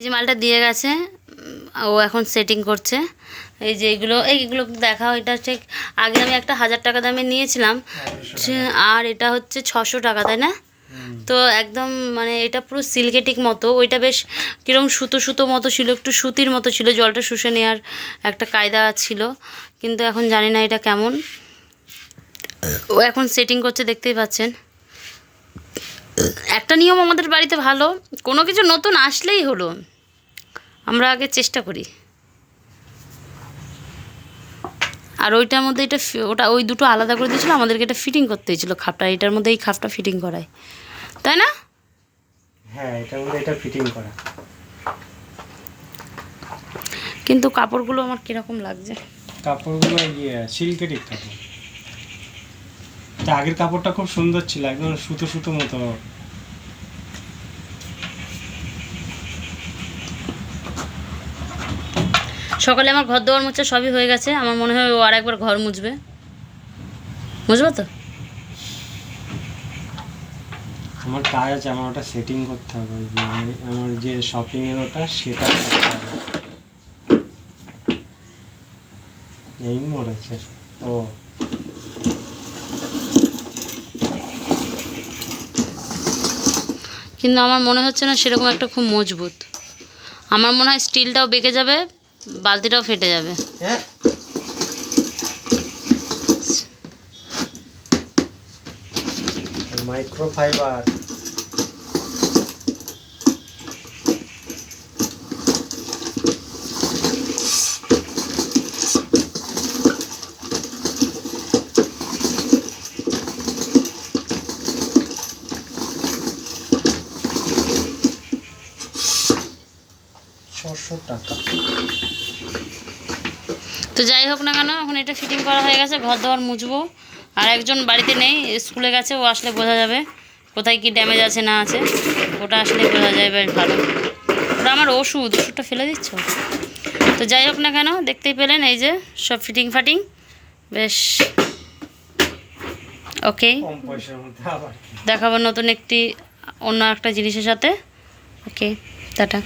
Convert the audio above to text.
যে মালটা দিয়ে গেছে ও এখন সেটিং করছে। এই যে এইগুলো এইগুলো দেখাও এটা হচ্ছে আগে আমি একটা হাজার টাকা দামে নিয়েছিলাম। আর এটা হচ্ছে ছশো টাকা তাই না? তো একদম মানে এটা পুরো সিল্কেটিক মতো। ওইটা বেশ কীরকম সুতো সুতো মতো ছিল একটু সুতির মতো ছিল জলটা শুষে নেওয়ার একটা কায়দা ছিল। কিন্তু এখন জানি না এটা কেমন। ও এখন সেটিং করছে দেখতেই পাচ্ছেন। একটা নিয়ম আমাদের বাড়িতে ভালো কোনো কিছু নতুন আসলেই হলো। আমরা আগে চেষ্টা করি। আর ওইটার মধ্যে এটা ওটা ওই দুটো আলাদা করে দিয়েছিলো আমাদেরকে এটা ফিটিং করতে হয়েছিল খাপটা এটার মধ্যে এই খাপটা ফিটিং করায়। তাই না? হ্যাঁ এটার মধ্যে এটা ফিটিং করা। কিন্তু কাপড়গুলো আমার কীরকম লাগছে? কাপড়গুলো ইয়ে সিল্কেরই কাপড় তা আগের কাপড়টা খুব সুন্দর ছিল একদম সুতো সুতো মতো। সকালে আমার ঘর দেওয়ার মুছা সবই হয়ে গেছে আমার মনে হয় ও আর একবার ঘর মুছবে। বুঝব তো? আমার কাজ আছে আমার ওটা সেটিং করতে হবে আমার যে শপিং এর ওটা সেটা করতে হবে। এই মরেছে। ও। কিন্তু আমার মনে হচ্ছে না সেরকম একটা খুব মজবুত। আমার মনে হয় স্টিলটাও বেঁকে যাবে বালতিটাও ফেটে যাবে। হ্যাঁ। মাইক্রোফাইবার। ছশো টাকা। তো যাই হোক না কেন এখন এটা ফিটিং করা হয়ে গেছে ঘর দেওয়ার মুছবো। আর একজন বাড়িতে নেই স্কুলে গেছে ও আসলে বোঝা যাবে কোথায় কি ড্যামেজ আছে না আছে। ওটা আসলে বোঝা যায় বেশ ভালো। ওটা আমার ওষুধ ওষুধটা ফেলে দিচ্ছ? তো যাই হোক না কেন দেখতেই পেলেন এই যে সব ফিটিং ফাটিং। বেশ। ওকে। দেখাবো নতুন একটি অন্য একটা জিনিসের সাথে। Okay tata.